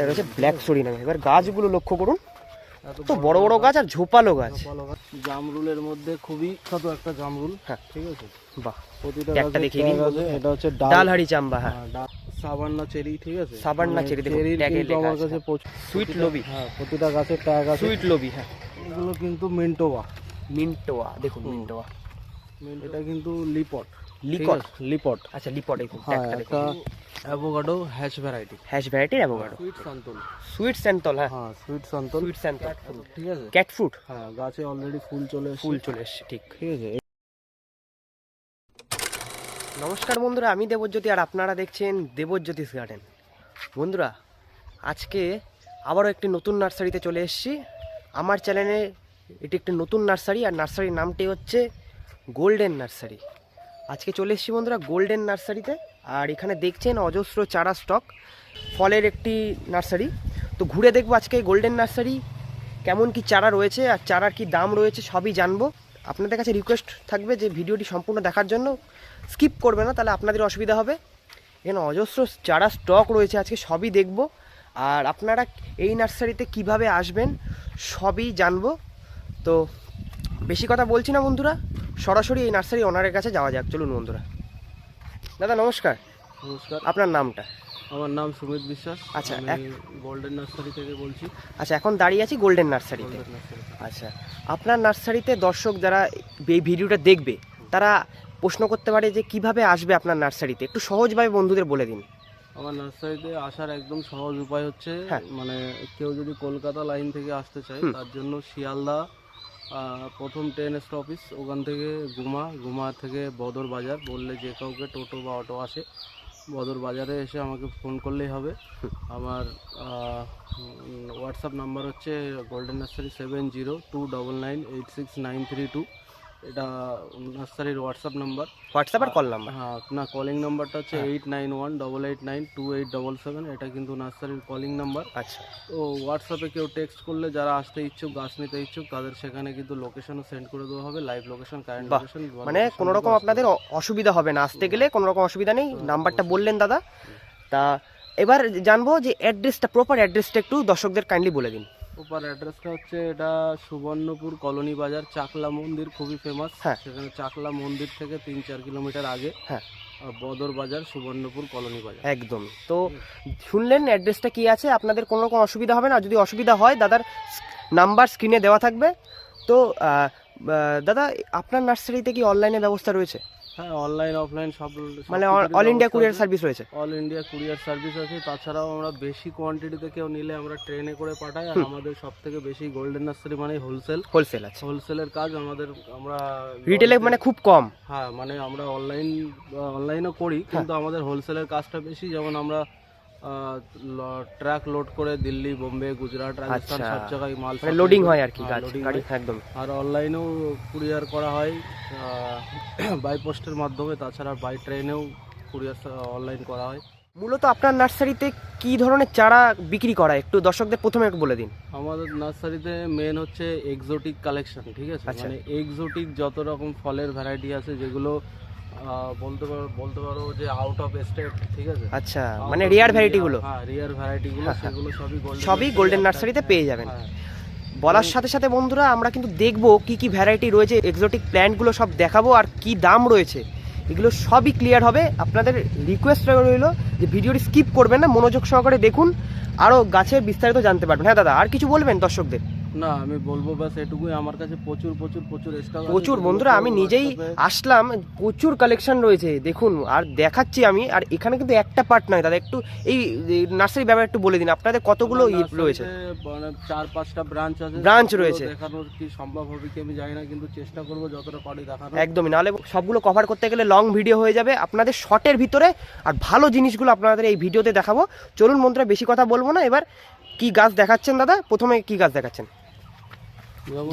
এটা হচ্ছে black sorry নামে এবার গাছগুলো লক্ষ্য করুন। তো বড় বড় গাছ আর ঝোপালো গাছ। জামরুলের মধ্যে খুবই ছোট একটা জামরুল হ্যাঁ। ঠিক আছে? বাহ। প্রতিটা গাছে দেখিয়ে দিন। এটা হচ্ছে ডাল। ডালহাড়ি চাম্বা হ্যাঁ। হ্যাঁ, সাবান্না চেরি ঠিক আছে? সাবান্না চেরি, দেখুন, ট্যাগে লেখা আছে। কাছে সুইট লবি হ্যাঁ প্রতিটা গাছে ট্যাগ আছে। সুইট লবি হ্যাঁ। এগুলো কিন্তু মিন্টোবা মিন্টোয়া দেখুন মিন্টোয়া। এটা কিন্তু লিপট। লিকট লিপট। আচ্ছা লিপট একটা অ্যাভোকাডো হ্যাশ ভ্যারাইটি হ্যাশ ভ্যারাইটির avocado sweet santol sweet santol হ্যাঁ। হ্যাঁ সুইট সান্তল সুইট স্যান্টল ঠিক আছে? ক্যাট ফ্রুট হ্যাঁ গাছে অলরেডি ফুল চলে ফুল চলে এসছে ঠিক। ঠিক আছে। নমস্কার বন্ধুরা আমি দেবজ্যোতি আর আপনারা দেখছেন দেবজ্যোতিষ গার্ডেন বন্ধুরা আজকে আবারও একটি নতুন নার্সারিতে চলে এসেছি। আমার চ্যানেলে এটি একটি নতুন নার্সারি আর নার্সারির নামটি হচ্ছে গোল্ডেন নার্সারি আজকে চলে এসেছি বন্ধুরা গোল্ডেন নার্সারিতে। আর এখানে দেখছেন অজস্র চারা স্টক, ফলের একটি নার্সারি। তো ঘুরে দেখব আজকে গোল্ডেন নার্সারি, কেমন কি চারা রয়েছে আর চারার কি দাম রয়েছে সবই জানব। আপনাদের কাছে রিকোয়েস্ট থাকবে যে ভিডিওটি সম্পূর্ণ দেখার জন্য। স্কিপ করবে না, তাহলে আপনাদের অসুবিধা হবে। এখানে অজস্র চারা স্টক রয়েছে আজকে, সবই দেখব। আর আপনারা এই নার্সারিতে কীভাবে আসবেন সবই জানব। তো বেশি কথা বলছি না বন্ধুরা সরাসরি এই নার্সারি ওনারের কাছে যাওয়া যাক। চলুন বন্ধুরা। দাদা নমস্কার। নমস্কার। আপনার নামটা? আমার নাম সুমিত বিশ্বাস। আচ্ছা, গোল্ডেন নার্সারি থেকে বলছি। আচ্ছা এখন দাঁড়িয়ে আছি গোল্ডেন নার্সারিতে নার্সারি আচ্ছা আপনার নার্সারিতে দর্শক যারা এই ভিডিওটা দেখবে তারা প্রশ্ন করতে পারে যে কীভাবে আসবে আপনার নার্সারিতে। একটু সহজভাবে বন্ধুদের বলে দিন। আমার নার্সারিতে আসার একদম সহজ উপায় হচ্ছে হ্যাঁ। মানে কেউ যদি কলকাতা লাইন থেকে আসতে চায় তার জন্য শিয়ালদা প্রথম ট্রেন স্টপিস ওখান থেকে গুমা গুমা থেকে বদর বাজার। বললে যে কাউকে টোটো বা অটো আসে বদর বাজারে এসে আমাকে ফোন করলেই হবে। আমার হোয়াটসঅ্যাপ নাম্বার হচ্ছে Golden Nursery seven zero two double nine eight six nine three two এটা নার্সারির হোয়াটসঅ্যাপ নাম্বার হোয়াটসঅ্যাপ আর কল নাম্বার হ্যাঁ না কলিং নাম্বারটা হচ্ছে। Eight nine one double eight nine two eight double seven এটা কিন্তু নার্সারির কলিং নাম্বার আচ্ছা। তো হোয়াটসঅ্যাপে কেউ টেক্সট করলে যারা আসতে ইচ্ছুক গাছ নিতে ইচ্ছুক তাদের সেখানে কিন্তু লোকেশনও সেন্ড করে দেওয়া হবে লাইভ লোকেশন কারেন্ট লোকেশন মানে কোনো রকম আপনাদের অসুবিধা হবে না আসতে গেলে কোনো রকম অসুবিধা নেই নাম্বারটা বললেন দাদা। তা এবার জানব যে অ্যাড্রেসটা প্রপার অ্যাড্রেসটা একটু দর্শকদের কাইন্ডলি বলে দিন। ওপার অ্যাড্রেসটা হচ্ছে এটা সুবর্ণপুর কলোনি বাজার চাকলা মন্দির খুবই ফেমাস হ্যাঁ। সেখানে চাকলা মন্দির থেকে তিন চার কিলোমিটার আগে। হ্যাঁ। বদর বাজার সুবর্ণপুর কলোনি বাজার। একদম। তো শুনলেন অ্যাড্রেসটা কি আছে? আপনাদের কোনো রকম অসুবিধা হবে না? যদি অসুবিধা হয় দাদার নাম্বার স্ক্রিনে দেওয়া থাকবে। তো দাদা আপনার নার্সারিতে কি অনলাইনে ব্যবস্থা রয়েছে? হ্যাঁ অনলাইন অফলাইন সব মানে অল ইন্ডিয়া কুরিয়ার সার্ভিস রয়েছে? অল ইন্ডিয়া কুরিয়ার সার্ভিস আছে। তাছাড়াও আমরা বেশি কোয়ান্টিটিতে কেউ নিলে আমরা ট্রেনে করে পাঠাই। আর আমাদের সব থেকে বেশি গোল্ডেন নার্সারি মানে হোলসেল হোলসেল আছে হোলসেলের কাজ আমাদের আমরা রিটেলে মানে খুব কম। হ্যাঁ মানে আমরা অনলাইন অনলাইনও করি কিন্তু আমাদের হোলসেলের কাজটা বেশি। যেমন আমরা ট্রাক লোড করে দিল্লি বোম্বে গুজরাট রাজস্থান আচ্ছা। সব জায়গায় মাল মানে লোডিং হয় আর কি হ্যাঁ, গাড়ি একদম। আর অনলাইনেও কুরিয়ার করা হয় বাই পোস্টের মাধ্যমে তাছাড়া বাই ট্রেনেও কুরিয়ার অনলাইন করা হয়। মূলত আপনার নার্সারিতে কি ধরনের চারা বিক্রি করা একটু দর্শকদের প্রথমে বলে দিন। আমাদের নার্সারিতে মেন হচ্ছে এক্সোটিক কালেকশন ঠিক আছে? আচ্ছা। মানে এক্সোটিক যত রকম ফলের ভ্যারাইটি আছে যেগুলো বলতে পারো বলতে পারো যে আউট অফ স্টেট ঠিক আছে? আচ্ছা মানে রেয়ার ভ্যারাইটি গুলো? হ্যাঁ রেয়ার ভ্যারাইটি গুলো হ্যাঁ, হ্যাঁ। সেগুলো সবই গোল্ডেন সবই গোল্ডেন নার্সারিতে পেয়ে যাবেন। বলার সাথে সাথে বন্ধুরা আমরা কিন্তু দেখব কি কি ভ্যারাইটি রয়েছে এক্সোটিক প্ল্যান্টগুলো সব দেখাবো আর কি দাম রয়েছে। এগুলো সবই ক্লিয়ার হবে। আপনাদের রিকোয়েস্ট রইল যে ভিডিওটি স্কিপ করবেন না মনোযোগ সহকারে দেখুন। আরও গাছের বিস্তারিত জানতে পারবেন। হ্যাঁ দাদা আর কিছু বলবেন দর্শকদের? না আমি বলব ব্যাস এটুকুই। আমার কাছে প্রচুর প্রচুর প্রচুর স্টক প্রচুর বন্ধুরা আমি নিজেই আসলাম প্রচুর কালেকশন রয়েছে দেখুন আর দেখাচ্ছি আমি আর এখানে কিন্তু একটা পার্ট নয় দাদা একটু এই নার্সারি ব্যাপারে একটু বলে দিন আপনাদের কতগুলো রয়েছে? মানে চার পাঁচটা ব্রাঞ্চ আছে সবগুলো রয়েছে। দেখানোর কি সম্ভব হবে কি আমি জানি না কিন্তু চেষ্টা করব যতটা পারি দেখানো একদমই নাহলে সবগুলো কভার করতে গেলে লং ভিডিও হয়ে যাবে আপনাদের শর্টের ভিতরে আর ভালো জিনিসগুলো আপনাদের এই ভিডিওতে দেখাবো। চলুন বন্ধুরা বেশি কথা বলব না এবার কি গাছ দেখাচ্ছেন দাদা? প্রথমে কি গাছ দেখাচ্ছেন?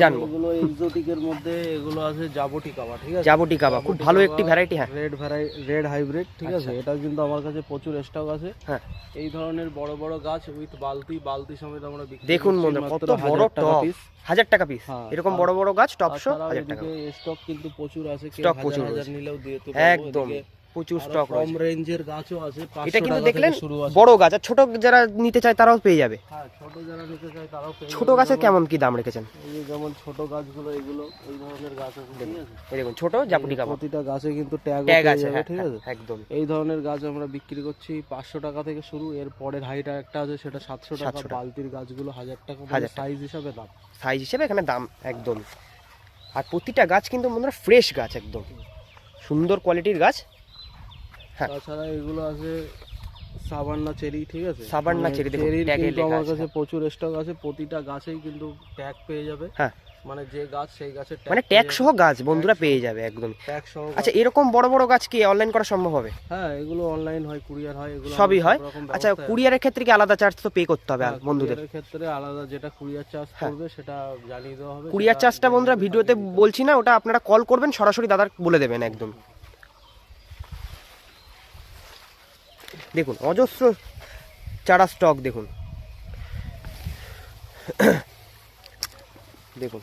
জানব। এগুলো এক্সোটিকের মধ্যে এগুলো আছে জাবটি কাবা ঠিক আছে? জাবটি কাবা খুব ভালো একটি ভ্যারাইটি হ্যাঁ। রেড ভ্যারাই রেড হাইব্রিড ঠিক আছে? আচ্ছা। এটা কিন্তু আমার কাছে প্রচুর স্টক আছে। হ্যাঁ। এই ধরনের বড় বড় গাছ উইথ বালতি বালতি সমেত আমরা বিক্রি দেখুন মাত্র কত বড় টপ হাজার টাকা পিস হ্যাঁ, এরকম বড় বড় গাছ টপশো তাছাড়াও হাজার টাকা। স্টক কিন্তু প্রচুর আছে হাজার প্রচুর। নিলেও দিতে একদম। প্রচুর স্টক কম রেঞ্জের গাছও আছে এটা কিন্তু দেখলেন বড় গাছ আর ছোট যারা নিতে চায় তারাও পেয়ে যাবে। হ্যাঁ ছোট যারা নিতে চায় তারাও পেয়ে ছোট গাছের কেমন কি দাম রেখেছেন? এই যেমন ছোট গাছগুলো এগুলো এই ধরনের গাছ আছে ঠিক আছে? দেখুন ছোট জাপুটি কাপড় প্রতিটা গাছে কিন্তু ট্যাগ ট্যাগ আছে হ্যাঁ, ঠিক হ্যাঁ, আছে? একদম। এই ধরনের গাছ আমরা বিক্রি করছি পাঁচশো টাকা থেকে শুরু। এর পরের হাইট একটা আছে সেটা সাতশো টাকা। 700 টাকা। বালতির গাছগুলো হাজার টাকা হাজার টাকা। সাইজ হিসাবে দাম। সাইজ হিসেবে এখানে দাম একদম। আর প্রতিটা গাছ কিন্তু বন্ধুরা ফ্রেশ গাছ একদম। সুন্দর কোয়ালিটির গাছ। হ্যাঁ। তাছাড়া এগুলো আছে সাবান্না চেরি ঠিক আছে? সাবান্না মানে চেরি দেখুন, লেখা আমার কাছে প্রচুর স্টক আছে প্রতিটা গাছেই কিন্তু ট্যাগ পেয়ে যাবে। হ্যাঁ। মানে যে গাছ সেই গাছের মানে ট্যাগ সহ গাছ বন্ধুরা পেয়ে যাবে একদম। ট্যাগ সহ আচ্ছা এরকম বড় বড় গাছ কি অনলাইন করা সম্ভব হবে? হ্যাঁ এগুলো অনলাইন হয় কুরিয়ার হয় এগুলো সবই হয়? আচ্ছা কুরিয়ারের ক্ষেত্রে কি আলাদা চার্জ তো পে করতে হবে হ্যাঁ, বন্ধুদের? ক্ষেত্রে আলাদা যেটা কুরিয়ার চার্জ হ্যাঁ। পড়বে সেটা জানিয়ে দেওয়া হবে। কুরিয়ার চার্জটা বন্ধুরা ভিডিওতে বলছি না ওটা আপনারা কল করবেন সরাসরি দাদার বলে দেবেন একদম। দেখুন অজস্র চারা স্টক দেখুন। দেখুন।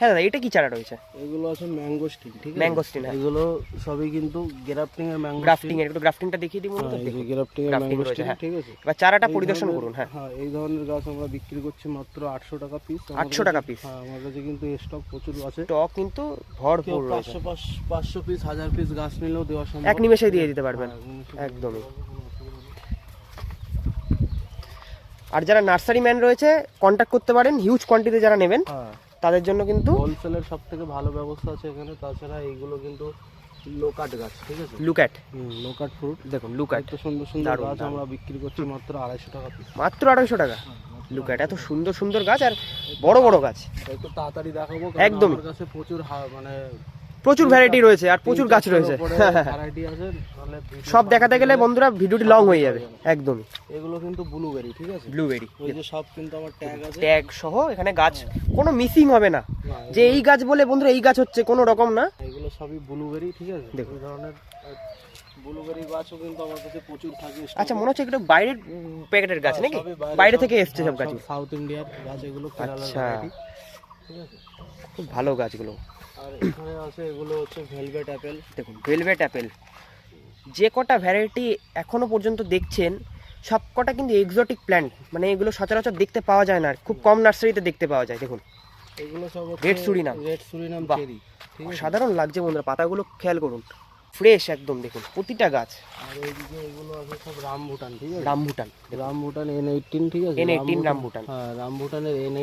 হ্যাঁ দাদা এটা কি চারা রয়েছে? এগুলো আছে ম্যাঙ্গোস্টিন ঠিক আছে? ম্যাঙ্গোস্টিন হ্যাঁ। এগুলো সবই কিন্তু গ্রাফটিং এর ম্যাঙ্গো গ্রাফটিং এর একটু গ্রাফটিংটা দেখিয়ে দিই বন্ধুদের দেখুন গ্রাফটিং এর ম্যাঙ্গোস্টিন হ্যাঁ। ঠিক আছে? এবার চারাটা পরিদর্শন করুন হ্যাঁ। হ্যাঁ এই ধরনের গাছ আমরা বিক্রি করছি মাত্র আটশো টাকা পিস 800 টাকা পিস হ্যাঁ আমার কাছে কিন্তু স্টক প্রচুর আছে। স্টক কিন্তু ভরপুর রয়েছে। পাঁচশো পাঁচশো পিস হাজার পিস গাছ নিলেও দেওয়া সম্ভব। এক নিমেষেই দিয়ে দিতে পারবেন। হ্যাঁ, একদমই। আর যারা নার্সারি ম্যান রয়েছে কন্ট্যাক্ট করতে পারেন। হিউজ কোয়ান্টিটি যারা নেবেন হ্যাঁ। তাদের জন্য কিন্তু হোলসেলের সব থেকে ভালো ব্যবস্থা আছে এখানে। তাছাড়া এইগুলো কিন্তু লোকাট গাছ ঠিক আছে? লুক্যাট হুম লোকাট ফ্রুট দেখুন লুক্যাট এত সুন্দর সুন্দর গাছ আমরা বিক্রি করছি মাত্র আড়াইশো টাকা মাত্র আড়াইশো টাকা। লুক্যাট এত সুন্দর সুন্দর গাছ আর বড় বড় গাছ। একটু তাড়াতাড়ি দেখাবো একদমই। আমার কাছে প্রচুর মানে প্রচুর ভ্যারাইটি রয়েছে আর প্রচুর গাছ রয়েছে। ভ্যারাইটি আছে সব দেখাতে গেলে বন্ধুরা ভিডিওটি লং হয়ে যাবে একদমই। এগুলো কিন্তু ব্লুবেরি ঠিক আছে? ব্লুবেরি ওই যে সব কিন্তু আমার ট্যাগ আছে। ট্যাগ সহ এখানে গাছ কোনো মিসিং হবে না। যে এই গাছ বলে বন্ধুরা এই গাছ হচ্ছে কোনো রকম না। এগুলো সবই ব্লুবেরি ঠিক আছে? দেখুন। এই ধরনের ব্লুবেরি গাছও কিন্তু আমার কাছে প্রচুর থাকে আচ্ছা মনে হচ্ছে একটু বাইরের প্যাকেটের গাছ নাকি? বাইরে থেকে এসছে সব হ্যাঁ, গাছ সাউথ ইন্ডিয়ার গাছ এগুলো আচ্ছা। খুব ভালো গাছগুলো। আর এখানে আছে এগুলো হচ্ছে ভেলভেট অ্যাপেল দেখুন ভেলভেট অ্যাপেল যে কটা ভ্যারাইটি এখনও পর্যন্ত দেখছেন সব কটা কিন্তু এক্সোটিক প্ল্যান্ট মানে এগুলো সচরাচর দেখতে পাওয়া যায় না আর খুব কম নার্সারিতে দেখতে পাওয়া যায় দেখুন। এগুলো সব Red Surinam। Red Surinam cherry সাধারণ লাগছে বন্ধুরা পাতাগুলো খেয়াল করুন। ফ্রেশ একদম দেখুন প্রতিটা গাছ। আর এইদিকে এগুলো আছে সব রামভুটান ঠিক আছে? রামভুটান রামভুটান এন এইটিন ঠিক আছে? N18 rambutan- rambutan. হ্যাঁ রামভুটানের এন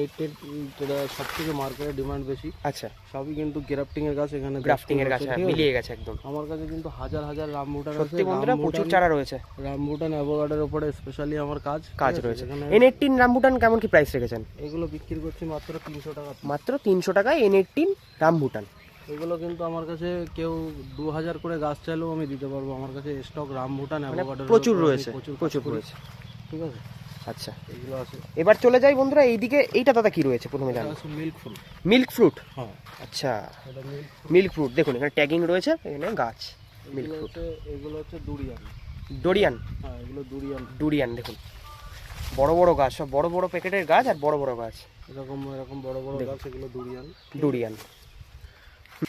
সব থেকে মার্কেটে ডিমান্ড বেশি। আচ্ছা। সবই কিন্তু গ্রাফটিং এর গাছ এখানে গ্রাফটিং এর গাছ পাচ্ছেন, হ্যাঁ? মিলিয়ে গেছে একদম। আমার কাছে কিন্তু হাজার হাজার রামভুটান সত্যি বন্ধুরা প্রচুর চারা রয়েছে। রামভুটান উপরে স্পেশালি আমার কাজ কাজ রয়েছে। এন এইটিন রামভুটান কেমন কি প্রাইস রেখেছেন? এগুলো বিক্রি করছি মাত্র তিনশো টাকা। মাত্র তিনশো টাকায় এন এইটিন রামভুটান। এগুলো কিন্তু আমার কাছে কেউ দু হাজার করে গাছ চাইলেও আমি দিতে পারব। আমার কাছে স্টক রামভুটান মানে প্রচুর রয়েছে প্রচুর প্রচুর রয়েছে। ঠিক আছে? আচ্ছা। এগুলো আছে। এবার চলে যাই বন্ধুরা এইদিকে এইটা দাদা কি রয়েছে প্রথমে জানো মিল্ক ফুল মিল্ক ফ্রুট হ্যাঁ। আচ্ছা। মিল্ক ফ্রুট দেখুন এখানে ট্যাগিং রয়েছে এখানে গাছ মিল্ক এগুলো ফ্রুট এগুলো হচ্ছে দুরিয়ান ডোরিয়ান হ্যাঁ এগুলো দুরিয়ান ডুরিয়ান দেখুন। বড় বড় গাছ সব বড় বড় প্যাকেটের গাছ আর বড় বড় গাছ। এরকম এরকম বড় বড় গাছ এগুলো দুরিয়ান ডুরিয়ান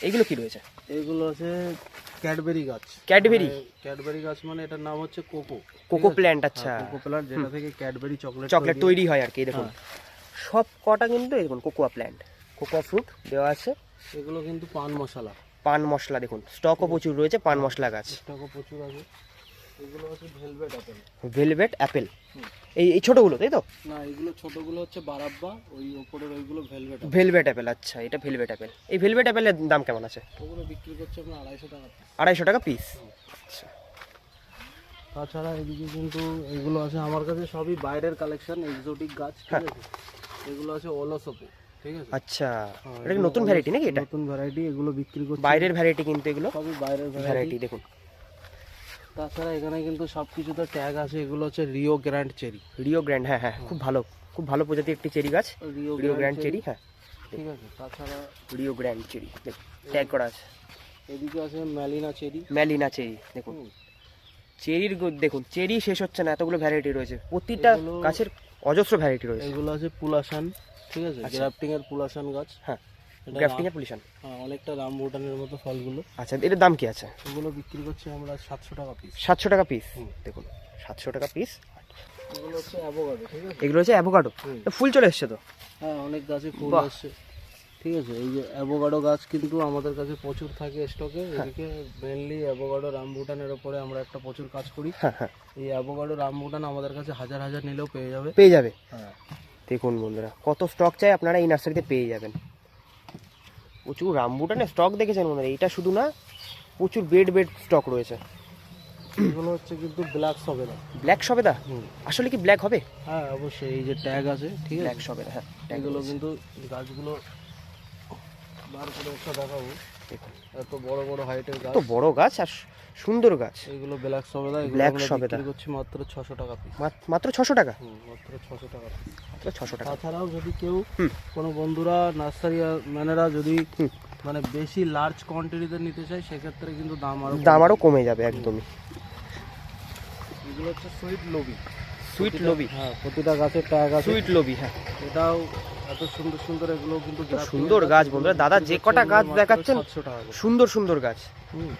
এইগুলো কি রয়েছে? এগুলো আছে ক্যাডবেরি গাছ। ক্যাডবেরি? ক্যাডবেরি গাছ মানে এটার নাম হচ্ছে কোকো। কোকো প্ল্যান্ট আচ্ছা। কোকো প্ল্যান্ট যেটা থেকে ক্যাডবেরি চকলেট চকলেট তৈরি হয়। আর কি দেখুন। হ্যাঁ। সব কটা কিন্তু দেখুন কোকোয়া প্ল্যান্ট কোকোয়া ফ্রুট দেওয়া আছে। এগুলো কিন্তু পান মশলা। পান মশলা দেখুন। স্টকও প্রচুর রয়েছে পান মশলা গাছ। স্টকও প্রচুর আছে। এগুলো হচ্ছে ভেলভেট আপেল ভেলভেট অ্যাপেল এই এই ছোটোগুলো তাই তো? না এগুলো ছোটগুলো হচ্ছে বারাব্বা ওই ওপরের ওইগুলো ভেলভেট ভেলভেট অ্যাপেল আচ্ছা এটা ভেলভেট অ্যাপেল এই ভেলভেট অ্যাপেলের দাম কেমন আছে? ওগুলো বিক্রি করছে আমরা আড়াইশো টাকা আড়াইশো টাকা পিস আচ্ছা। তাছাড়া এদিকে কিন্তু এগুলো আছে আমার কাছে সবই বাইরের কালেকশন এক্সোটিক গাছ ঠিক হ্যাঁ। আছে? এগুলো আছে ওলোসোপো ঠিক আছে? আচ্ছা হ্যাঁ, এটা নতুন ভ্যারাইটি নাকি এটা? নতুন ভ্যারাইটি এগুলো বিক্রি করছে। বাইরের ভ্যারাইটি কিন্তু এগুলো? সবই বাইরের ভ্যারাইটি দেখুন। তাছাড়া এখানে কিন্তু সব কিছুতে ট্যাগ আছে এগুলো হচ্ছে Rio Grande cherry Rio Grande হ্যাঁ হ্যাঁ খুব ভালো খুব ভালো প্রজাতির একটি চেরি গাছ। রিও গ্র্যান্ড চেরি হ্যাঁ। ঠিক আছে তাছাড়া রিও গ্র্যান্ড চেরি ট্যাগ করা আছে। এদিকে আছে ম্যালিনা চেরি ম্যালিনা চেরি দেখুন। চেরির দেখুন চেরি শেষ হচ্ছে না এতগুলো ভ্যারাইটি রয়েছে। প্রতিটা গাছের অজস্র ভ্যারাইটি রয়েছে। এগুলো আছে পুলাসান ঠিক আছে আচ্ছা। গ্রাফটিং এর পুলাসান গাছ। হ্যাঁ। গ্রাফটিং এর পজিশন হ্যাঁ, অনেকটা রাম ভুটানের মতো ফলগুলো। আচ্ছা এটার দাম কি আছে? এগুলো বিক্রি করছি আমরা সাতশো টাকা পিস সাতশো টাকা পিস। দেখুন সাতশো টাকা পিস এগুলো হচ্ছে অ্যাভোকাডো ঠিক আছে? এগুলো হচ্ছে অ্যাভোকাডো। ফুল চলে এসছে তো? হ্যাঁ অনেক গাছে ফুল আসছে। ঠিক আছে এই যে অ্যাভোকাডো গাছ কিন্তু আমাদের কাছে প্রচুর থাকে স্টকে এদিকে মেনলি অ্যাভোকাডো রামবুটানের ওপরে আমরা একটা প্রচুর কাজ করি। হ্যাঁ হ্যাঁ। এই অ্যাভোকাডো রামবুটান আমাদের কাছে হাজার হাজার নিলেও পেয়ে যাবে। পেয়ে যাবে? হ্যাঁ। দেখুন বন্ধুরা কত স্টক চাই আপনারা এই নার্সারিতে পেয়ে যাবেন। প্রচুর রামবুটানের স্টক দেখেছেন মনে এইটা শুধু না প্রচুর বেড বেড স্টক রয়েছে। এগুলো হচ্ছে কিন্তু ব্ল্যাক সবেদা। ব্ল্যাক সবেদা? না আসলে কি ব্ল্যাক হবে? হ্যাঁ অবশ্যই এই যে ট্যাগ আছে ঠিক ব্ল্যাক হবে সবেদা হ্যাঁ ট্যাগগুলো কিন্তু গাছগুলো বার করে একটা দেখাবো। এত বড় বড় হাইটের গাছ। তো বড় গাছ আর সুন্দর গাছ। এগুলো ব্ল্যাক সবেদা আমরা সবেদা। করছি মাত্র ছশো টাকা পিস মাত্র ছশো টাকা? মাত্র ছশো টাকা মাত্র ছশো টাকা। তাছাড়াও যদি কেউ কোনো বন্ধুরা নার্সারি ম্যানেরা যদি মানে বেশি লার্জ কোয়ান্টিটিতে নিতে চায় সেক্ষেত্রে কিন্তু দাম আরও দাম আরও কমে যাবে একদমই। এগুলো হচ্ছে সুইট লবি সুইট লবি হ্যাঁ প্রতিটা গাছের ট্যাগ আছে সুইট লবি হ্যাঁ। এটাও এত সুন্দর সুন্দর এগুলো কিন্তু সুন্দর গাছ বন্ধুরা। দাদা যে কটা গাছ দেখাচ্ছেন টাকা। সুন্দর সুন্দর গাছ। হুম।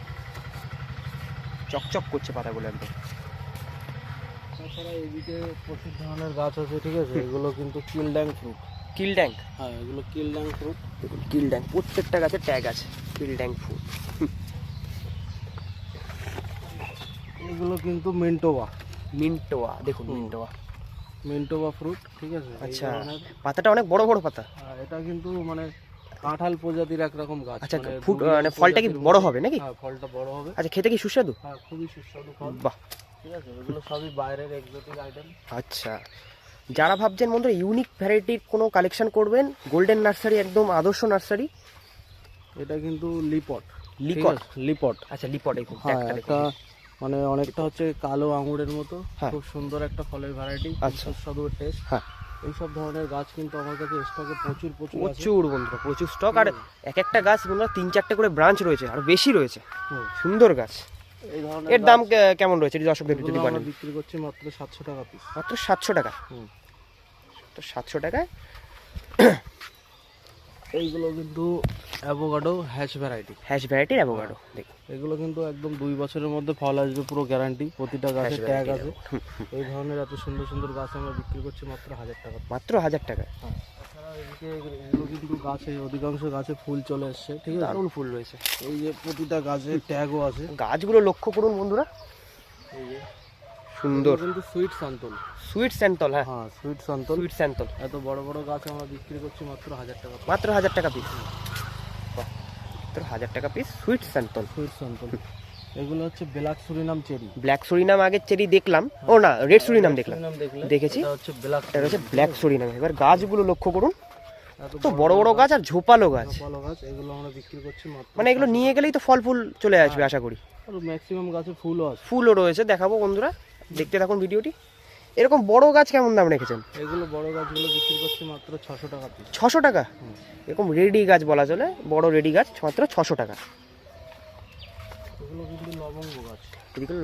চকচক করছে পাতাগুলো একদম। তাছাড়া এদিকে প্রচুর ধরনের গাছ আছে ঠিক আছে? এগুলো কিন্তু কিল ড্যাং ফ্রুট কিল ট্যাঙ্ক হ্যাঁ এগুলো কিল ড্যাং ফ্রুট দেখুন কিল ট্যাঙ্ক প্রত্যেকটা গাছে ট্যাগ আছে কিল ট্যাঙ্ক ফুড এগুলো কিন্তু মেন্টোবা মিন্টোয়া দেখুন হুম। মিন্টোয়া ফ্রুট ঠিক আছে? আচ্ছা পাতাটা অনেক বড় বড় পাতা। হ্যাঁ, এটা কিন্তু মানে কাঁঠাল প্রজাতির একরকম গাছ আচ্ছা মানে দুনিয়া মানে ফলটা কি বড় হবে নাকি? হ্যাঁ ফলটা বড় হবে। আচ্ছা খেতে কি সুস্বাদু? হ্যাঁ খুবই সুস্বাদু ফল। বাহ। ঠিক আছে এগুলো সবই বাইরের এক্সোটিক আইটেম আচ্ছা যারা ভাবছেন বন্ধুরা ইউনিক ভ্যারাইটির কোনো কালেকশন করবেন গোল্ডেন নার্সারি একদম আদর্শ নার্সারি এটা কিন্তু লিপট। লিকট লিপট? আচ্ছা লিপট হ্যাঁ একটা মানে অনেকটা হচ্ছে কালো আঙুরের মতো হ্যাঁ। খুব সুন্দর একটা ফলের ভ্যারাইটি আচ্ছা। সুস্বাদু টেস্ট হ্যাঁ। এইসব ধরনের গাছ কিন্তু আমার কাছে স্টকে প্রচুর প্রচুর প্রচুর বন্ধুরা প্রচুর স্টক আর এক একটা গাছ বন্ধুরা তিন চারটে করে ব্রাঞ্চ রয়েছে আর বেশি রয়েছে। সুন্দর গাছ। এর দাম কেমন রয়েছে? যদি দর্শকদের যদি বলেন। বিক্রি করছি মাত্র সাতশো টাকা পিস মাত্র সাতশো টাকা। হুম। তো সাতশো টাকায় এইগুলো কিন্তু অ্যাভোকাডো হ্যাশ ভ্যারাইটি হ্যাশ ভ্যারাইটির অ্যাভোকাডো দেখুন এগুলো কিন্তু একদম দুই বছরের মধ্যে ফল আসবে পুরো গ্যারান্টি প্রতিটা গাছে Hash ট্যাগ আছে। এই ধরনের এত সুন্দর সুন্দর গাছ আমরা বিক্রি করছি মাত্র হাজার টাকা। মাত্র হাজার টাকা। হ্যাঁ এগুলো কিন্তু গাছে অধিকাংশ গাছে ফুল চলে এসছে ঠিক আছে? দারুণ ফুল রয়েছে। এই যে প্রতিটা গাছে ট্যাগও আছে। গাছগুলো লক্ষ্য করুন বন্ধুরা। সুন্দর। কিন্তু সুইট সান্তল সুইট স্যান্টল হ্যাঁ। হ্যাঁ সুইট সান্তল সুইট স্যান্টল এত বড় বড় গাছ আমরা বিক্রি করছি মাত্র হাজার টাকা মাত্র হাজার টাকা পিস মাত্র হাজার টাকা piece sweet santol sweet santol এগুলো হচ্ছে black Surinam cherry black Surinam আগের চেরি দেখলাম। ও না রেড সরিনাম দেখলাম। দেখেছি। এটা হচ্ছে ব্ল্যাক এটা হচ্ছে ব্ল্যাক সরিনাম এবার গাছগুলো লক্ষ্য করুন। তো বড় বড় গাছ আর ঝোপালো গাছ। ভালো গাছ এগুলো আমরা বিক্রি করছি মানে এগুলো নিয়ে গেলেই তো ফল ফুল চলে আসবে আশা করি। ম্যাক্সিমাম গাছে ফুলও আছে। ফুলও রয়েছে দেখাবো বন্ধুরা। দেখতে থাকুন ভিডিওটি। এরকম বড় গাছ কেমন দাম রেখেছেন? এগুলো বড় গাছগুলো বিক্রি করছি মাত্র ছশো টাকা ছশো টাকা? এরকম রেডি গাছ বলা চলে বড় রেডি গাছ মাত্র ছশো টাকা। এগুলো কিন্তু লবঙ্গ গাছ।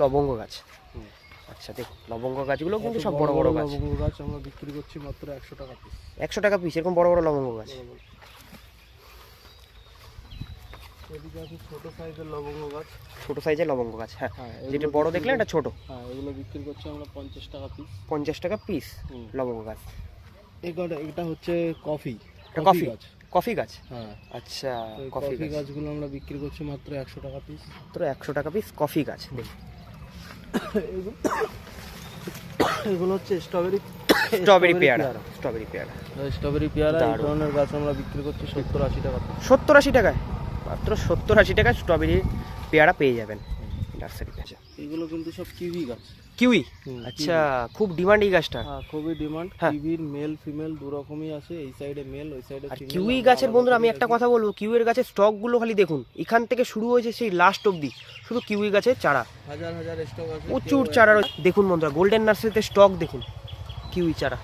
লবঙ্গ গাছ। আচ্ছা দেখুন লবঙ্গ গাছগুলো কিন্তু সব বড় বড় গাছ। লবঙ্গ গাছ আমরা বিক্রি করছি মাত্র একশো টাকা পিস একশো টাকা পিস এরকম বড় বড় লবঙ্গ গাছ। এদিকে আছে ছোট সাইজের লবঙ্গ গাছ। ছোট সাইজের লবঙ্গ গাছ হ্যাঁ। হ্যাঁ যেটা এগুলো বড় দেখলেন এটা ছোট। হ্যাঁ এগুলো বিক্রি করছি আমরা পঞ্চাশ টাকা পিস পঞ্চাশ টাকা পিস লবঙ্গ গাছ। এটা হচ্ছে কফি। কফি। গাছ। কফি গাছ? হ্যাঁ। আচ্ছা কফি গাছগুলো আমরা বিক্রি করছি মাত্র একশো টাকা পিস মাত্র একশো টাকা পিস কফি গাছ। এগুলো হচ্ছে স্ট্রবেরি স্ট্রবেরি পেয়ারা স্ট্রবেরি পেয়ারা। স্ট্রবেরি পেয়ারা এই ধরনের গাছ আমরা বিক্রি করছি সত্তর আশি টাকা সত্তর আশি টাকায়? মাত্র সত্তর আশি টাকায় স্ট্রবেরি পেয়ারা পেয়ে যাবেন নার্সারি এগুলো কিন্তু সব কিউই গাছ। কিউই আচ্ছা খুব ডিমান্ড এই গাছটা। হ্যাঁ খুবই ডিমান্ড। কিউইর মেল ফিমেল দু রকমই আছে এই সাইডে মেল ওই সাইডে আর কিউই গাছের বন্ধুরা আমি একটা কথা বলব গাছের স্টকগুলো খালি দেখুন এখান থেকে শুরু হয়েছে সেই লাস্ট অবধি শুধু কিউই গাছের চারা। হাজার হাজার স্টক আছে প্রচুর চারা দেখুন বন্ধুরা গোল্ডেন নার্সারিতে স্টক দেখুন কিউই চারা।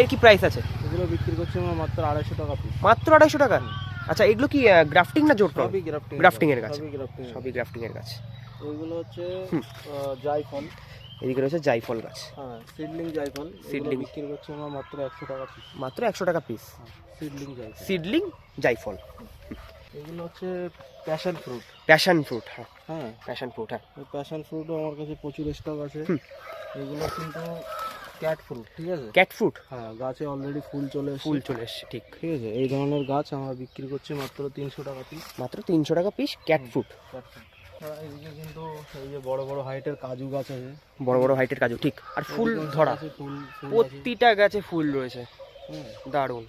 এর কি প্রাইস আছে? এগুলো বিক্রি করছি মাত্র আড়াইশো টাকা মাত্র আড়াইশো টাকা? আচ্ছা এগুলো কি গ্রাফটিং না জোট করা? সবই গ্রাফটিং Grafting এর গাছ। সবই গ্রাফটিং সবই গ্রাফটিং এর গাছ। ওইগুলো হচ্ছে জায়ফল এদিকে রয়েছে জাইফল গাছ। হ্যাঁ সিডলিং Seedling. সিডলিং বিক্রি করছি আমরা মাত্র একশো টাকা পিস মাত্র একশো টাকা পিস সিডলিং জায়ফল সিডলিং জাইফল। এগুলো হচ্ছে প্যাশন ফ্রুট প্যাশন ফ্রুট হ্যাঁ। হ্যাঁ। প্যাশন ফ্রুট হ্যাঁ। প্যাশন ফ্রুটও আমার কাছে প্রচুর স্টক আছে। এগুলো কিন্তু ক্যাট ফ্রুট ঠিক আছে? ক্যাট ফ্রুট হ্যাঁ গাছে অলরেডি ফুল চলে এসেছে। ফুল চলে এসছে ঠিক। ঠিক আছে এই ধরনের গাছ আমরা বিক্রি করছি মাত্র তিনশো টাকা পিস মাত্র তিনশো টাকা পিস ক্যাট ফ্রুট এদিকে কিন্তু এই যে বড় বড় হাইটের কাজু গাছ আছে। বড় বড় হাইটের কাজু ঠিক। আর ফুল ধরা ফুল প্রতিটা গাছে ফুল রয়েছে। হুম। দারুণ।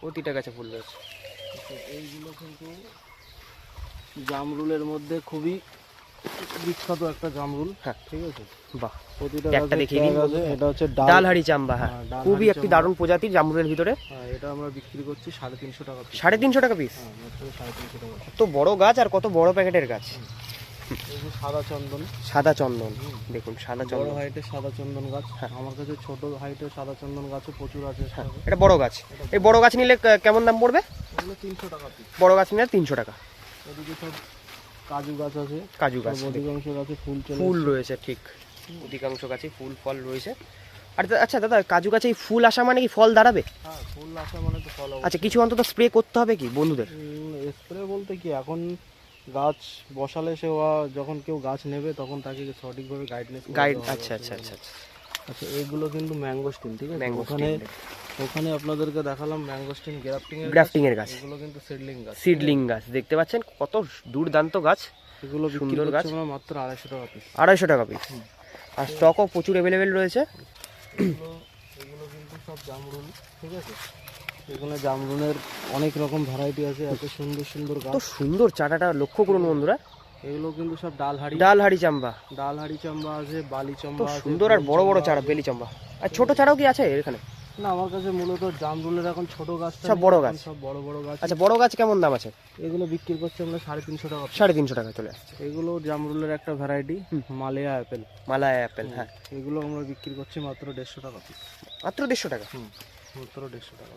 প্রতিটা গাছে ফুল রয়েছে। এইগুলো কিন্তু জামরুলের মধ্যে খুবই বিখ্যাত একটা জামরুল। হ্যাঁ। ঠিক আছে? বাহ। প্রতিটা একটা দেখিয়ে দিন এটা হচ্ছে ডাল। ডালহাড়ি চাম্বা হ্যাঁ। হ্যাঁ, খুবই একটি দারুণ প্রজাতির জামরুলের ভিতরে। হ্যাঁ এটা আমরা বিক্রি করছি সাড়ে তিনশো টাকা সাড়ে তিনশো টাকা পিস কত বড় গাছ আর কত বড় প্যাকেটের গাছ? সাদা চন্দন। সাদা চন্দন। দেখুন সাদা বড় চন্দন। হাইটের সাদা চন্দন গাছ। হ্যাঁ। আমার কাছে ছোট হাইটের সাদা চন্দন গাছও প্রচুর আছে। হ্যাঁ এটা বড় গাছ। এই বড় গাছ নিলে কেমন দাম পড়বে? তিনশো টাকা বড় গাছ নিলে তিনশো টাকা। এদিকে সব কাজু গাছ আছে কাজু গাছ অধিকাংশ গাছে ফুল ফুল রয়েছে ঠিক। অধিকাংশ গাছে ফুল ফল রয়েছে। আর আচ্ছা দাদা কাজু গাছে এই ফুল আসা মানে কি ফল দাঁড়াবে? হ্যাঁ ফুল আসা মানে তো ফল আচ্ছা কিছু অন্তত স্প্রে করতে হবে কি বন্ধুদের? স্প্রে বলতে কি এখন গাছ বসালে সে যখন কেউ গাছ নেবে তখন তাকে সঠিকভাবে গাইডনেস গাইড আচ্ছা আচ্ছা আচ্ছা আচ্ছা। আচ্ছা এইগুলো কিন্তু ম্যাঙ্গোস্টিন ঠিক আছে? ওখানে ওখানে আপনাদেরকে দেখালাম ম্যাঙ্গোস্টিন গ্রাফটিং এর গ্রাফটিং এর গাছ। এগুলো কিন্তু সিডলিং গাছ। সিডলিং গাছ। দেখতে পাচ্ছেন কত দুর্দান্ত গাছ। এগুলো সুন্দর গাছ। আমরা মাত্র আড়াইশো টাকা পিস আড়াইশো টাকা পিস আর স্টকও প্রচুর অ্যাভেলেবেল রয়েছে। এগুলো কিন্তু সব জামরুল ঠিক আছে? এখানে জামরুলের অনেক রকম ভ্যারাইটি আছে এত সুন্দর সুন্দর তো গাছ। সুন্দর চাটাটা লক্ষ্য করুন বন্ধুরা। এগুলো কিন্তু সব ডাল হাড়ি ডাল হাড়ি চাম্বা। ডাল হাড়ি চাম্বা আছে বালি চাম্বা সুন্দর আর বড় বড় চারা বেলি চাম্বা। আর ছোট চারাও কি আছে এখানে? না আমার কাছে মূলত জামরুলের এখন ছোট গাছ সব বড় গাছ। সব বড় বড় গাছ। আচ্ছা বড় গাছ কেমন দাম আছে? এগুলো বিক্রি করছে আমরা সাড়ে তিনশো টাকা সাড়ে তিনশো টাকা চলে আসছে। এগুলো জামরুলের একটা variety Malaya apple Malaya apple হ্যাঁ। এগুলো আমরা বিক্রি করছি মাত্র দেড়শো টাকা মাত্র দেড়শো টাকা? হুম মাত্র দেড়শো টাকা।